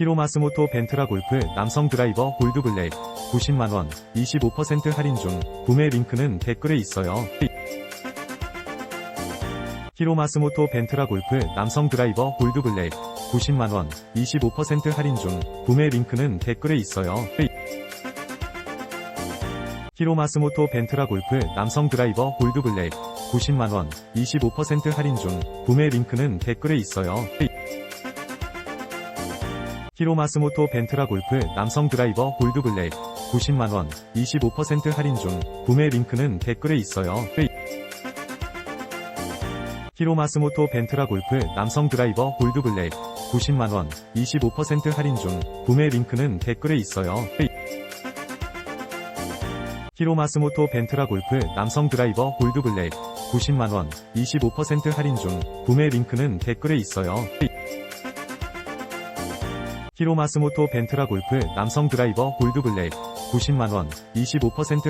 히로 마스모토 벤트라 골프 남성 드라이버 골드 블랙 90만원 25% 할인 중 구매 링크는 댓글에 있어요. 히로 마스모토 벤트라 골프 남성 드라이버 골드 블랙 90만원 25% 할인 중 구매 링크는 댓글에 있어요. 히로 마스모토 벤트라 골프 남성 드라이버 골드 블랙 90만원 25% 할인 중 구매 링크는 댓글에 있어요. 히로 마스모토 벤트라 골프 남성 드라이버 골드 블랙 90만원 25% 할인 중 구매 링크는 댓글에 있어요. 히로 마스모토 벤트라 골프 남성 드라이버 골드 블랙 90만원 25% 할인 중 구매 링크는 댓글에 있어요. 히로 마스모토 벤트라 골프 남성 드라이버 골드 블랙 90만원 25% 할인 중 구매 링크는 댓글에 있어요. 히로마스모토 벤트라 골프 남성 드라이버 골드 블랙 90만원 25%